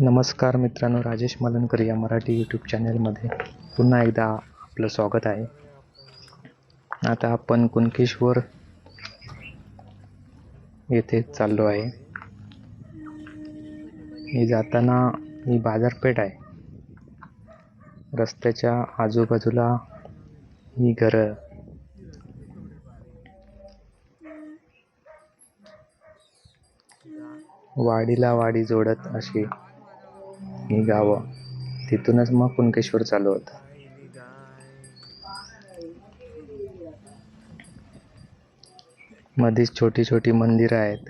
नमस्कार मित्रांनो राजेश मालनकर या मराठी यूट्यूब चॅनलमध्ये पुन्हा एकदा आपलं स्वागत आहे. आता आपण कुणकेश्वर येथे चाललो आहे. ही जाताना ही बाजारपेठ आहे. रस्त्याच्या आजूबाजूला ही घरं. वाडीला वाडी जोडत अशी ही गावं तिथूनच मग कुणकेश्वर चालू होतं. मध्येच छोटी छोटी मंदिरं आहेत.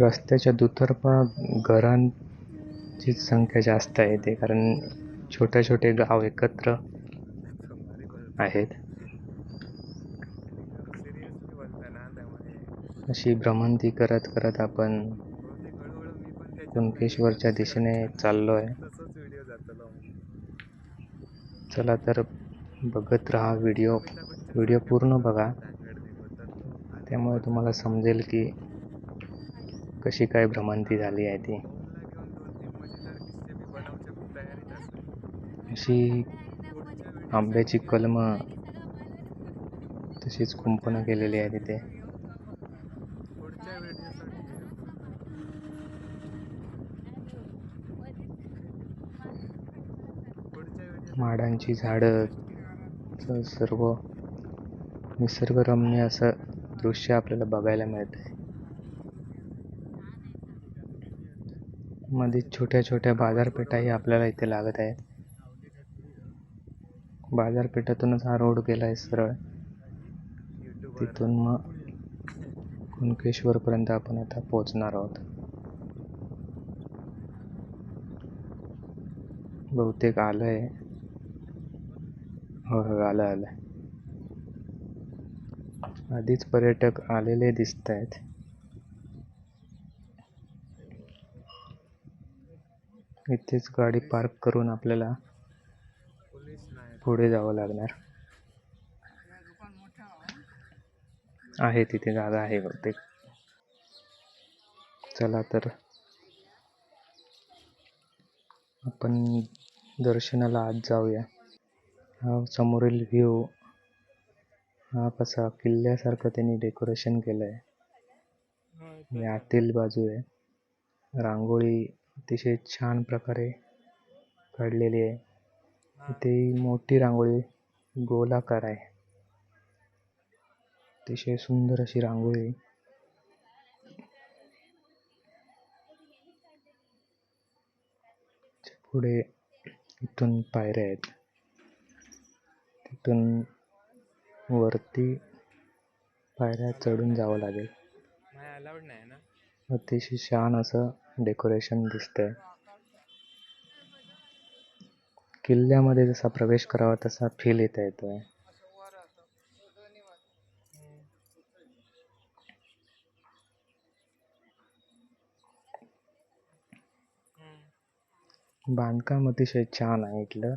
रस्त्याच्या दुतर्फा घरांची संख्या जास्त आहे ते कारण छोटे छोटे गाव एकत्र आहेत. अशी भ्रमंती करत करत आपण कुणकेश्वरच्या दिशेने चाललो आहे चला तर बघत राहा व्हिडिओ. व्हिडिओ पूर्ण बघा. त्यामुळे तुम्हाला समजेल की कशी काय भ्रमंती झाली आहे ती. अशी आंब्याची कलमं तशीच कुंपणं केलेली आहे तिथे. माडांची झाडं सर्व निसर्गरम्य असं दृश्य आपल्याला बघायला मिळतंय. मध्ये छोट्या छोट्या बाजारपेठाही आपल्याला इथे लागत आहेत. बाजारपेठातूनच हा रोड गेला आहे सरळ. तिथून मग कुणकेश्वरपर्यंत आपण आता पोहोचणार आहोत. बहुतेक आलं आहे हो हो आलं आलं आधीच पर्यटक आलेले दिसत आहेत इथेच गाडी पार्क करून आपल्याला पुढे जावं लागणार. आहे तिथे जागा आहे बहुतेक. चला तर आपण दर्शनाला आत जाऊया. हा समोरील व्ह्यू हा कसा किल्ल्यासारखं त्यांनी डेकोरेशन केलं आहे आणि आतील बाजू आहे. रांगोळी अतिशय छान प्रकारे काढलेली आहे. इथे मोठी रांगोळी गोलाकार आहे. अतिशय सुंदर अशी रांगोळी. पुढे इथून पायऱ्या आहेत. तिथून वरती पायऱ्या चढून जावं लागेल. अतिशय छान असं डेकोरेशन दिसतंय. किल्ल्यामध्ये जसा प्रवेश करावा तसा फील येता येतोय. बांधकाम अतिशय छान आहे इथलं.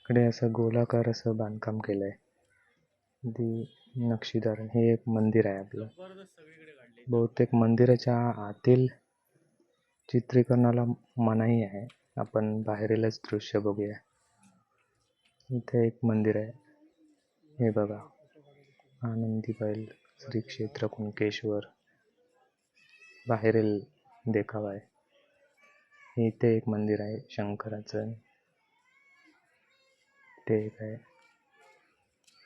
इकडे असं गोलाकार असं बांधकाम केलंय. नक्षीदार हे एक मंदिर आहे आपलं. बहुतेक मंदिराच्या आतील चित्रीकरणाला मनाई आहे. आपण बाहेरीलच दृश्य बघूया. इथे एक मंदिर आहे. हे बघा. आनंदी बैल श्री क्षेत्र कुणकेश्वर. बाहेरील देखावा आहे. इथे एक मंदिर आहे शंकराचं. ते एक आहे.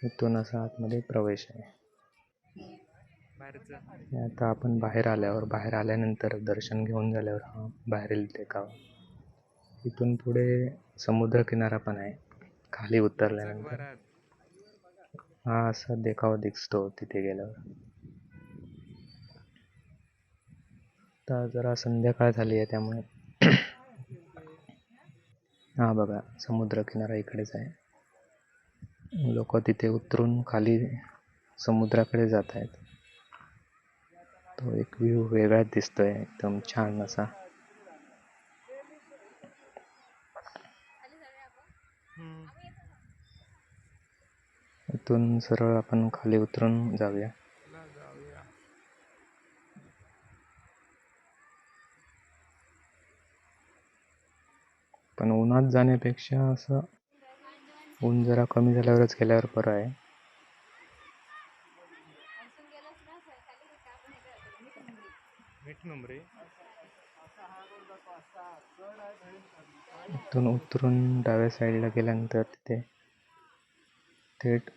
इथून असा आतमध्ये प्रवेश आहे. आता आपण बाहेर आल्यावर बाहेर आल्यानंतर दर्शन घेऊन झाल्यावर हा बाहेरील देखावा. इथून पुढे समुद्रकिनारा पण आहे. खाली उतरल्यानंतर. हा असा देखावा दिसतो तिथे गेल्यावर. आता जरा संध्याकाळ झाली आहे त्यामुळे. हा बघा समुद्रकिनारा इकडेच आहे. लोक तिथे उतरून खाली समुद्राकडे जात आहेत. तो एक व्ह्यू वेगळाच दिसतोय एकदम छान असा. इथून सरळ आपण खाली उतरून जाऊया. पण उन्हात जाण्यापेक्षा असं ऊन जरा कमी झाल्यावरच गेल्यावर बरं आहे. इथून उतरून डाव्या साईडला गेल्यानंतर तिथे थेट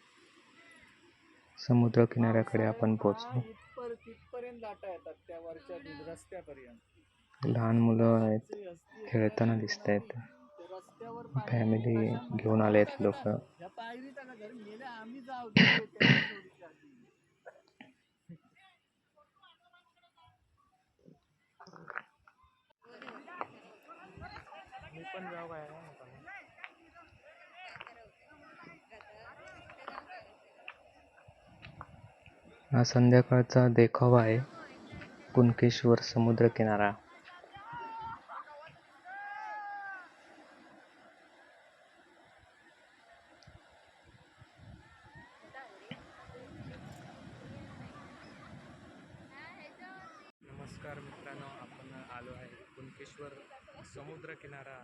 समुद्र किनाऱ्याकडे आपण पोहोचलो. लहान मुलं आहेत खेळताना दिसत आहेत. फॅमिली घेऊन आले आहेत लोक. ह्या पायरीत आला घर गेले आम्ही जाऊ दे त्यांची सोडीची आधी. मी पण जाऊ काय हा संध्याकाळचा देखावा आहे. कुणकेश्वर समुद्र किनारा नमस्कार मित्रांनो आपण आलो आहे कुणकेश्वर समुद्र किनारा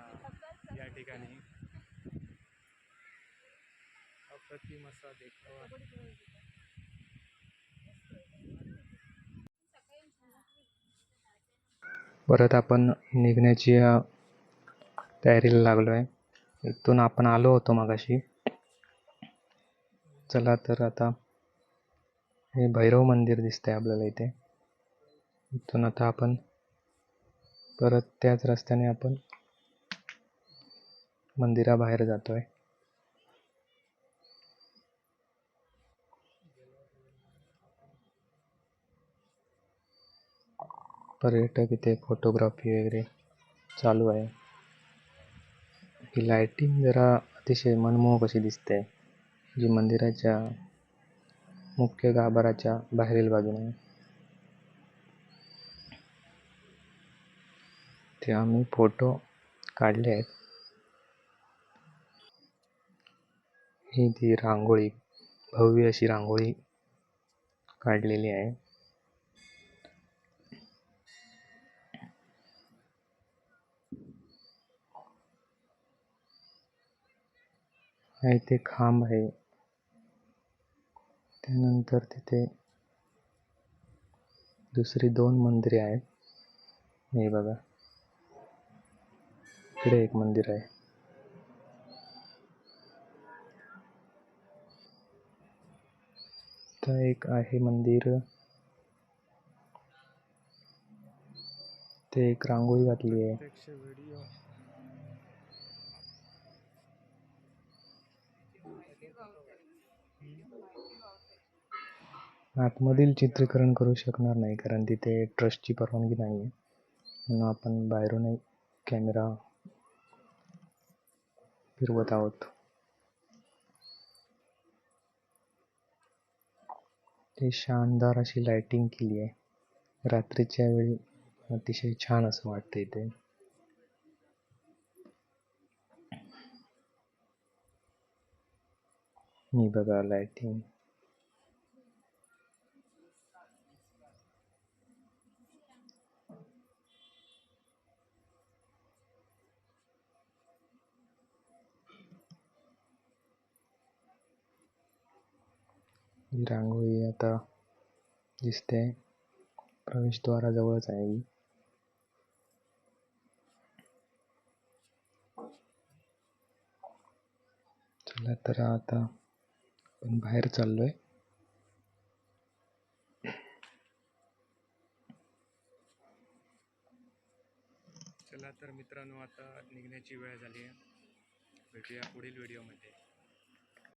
या ठिकाणी. अप्रतिम असा देखावा. परत आपण निघण्याची तयारीला लागलो आहे इथून आपण आलो होतो मगाशी. चला तर आता हे भैरव मंदिर दिसतंय आपल्याला इथे. इथून आता आपण परत त्याच रस्त्याने आपण मंदिराबाहेर जातो आहे पर्यटक इथे फोटोग्राफी वगैरे चालू आहे. ही लाइटिंग जरा अतिशय मनमोहक अशी दिसते. जी मंदिराच्या मुख्य गाभाराच्या बाहेरील बाजूने. ते आम्ही फोटो काढले आहेत. ही ती रांगोळी भव्य अशी रांगोळी काढलेली आहे. हा इथे खांब आहे. त्यानंतर तिथे दुसरी दोन मंदिरे आहेत. हे बघा. इकडे एक मंदिर आहे. तर एक आहे मंदिर. ते एक रांगोळी घातली आहे. आतमधील चित्रीकरण करू शकणार नाही कारण तिथे ट्रस्टची परवानगी नाही आहे म्हणून आपण बाहेरूनही कॅमेरा फिरवत आहोत. ते शानदार अशी लाइटिंग केली आहे. रात्रीच्या वेळी अतिशय छान असं वाटतं इथे मी बघा लाइटिंग ही रांगोळी आता दिसते. प्रवेशद्वाराजवळच आहे ही. चला तर आता आपण बाहेर चाललोय. चला तर मित्रांनो आता निघण्याची वेळ झाली आहे. भेटूया पुढील व्हिडिओमध्ये.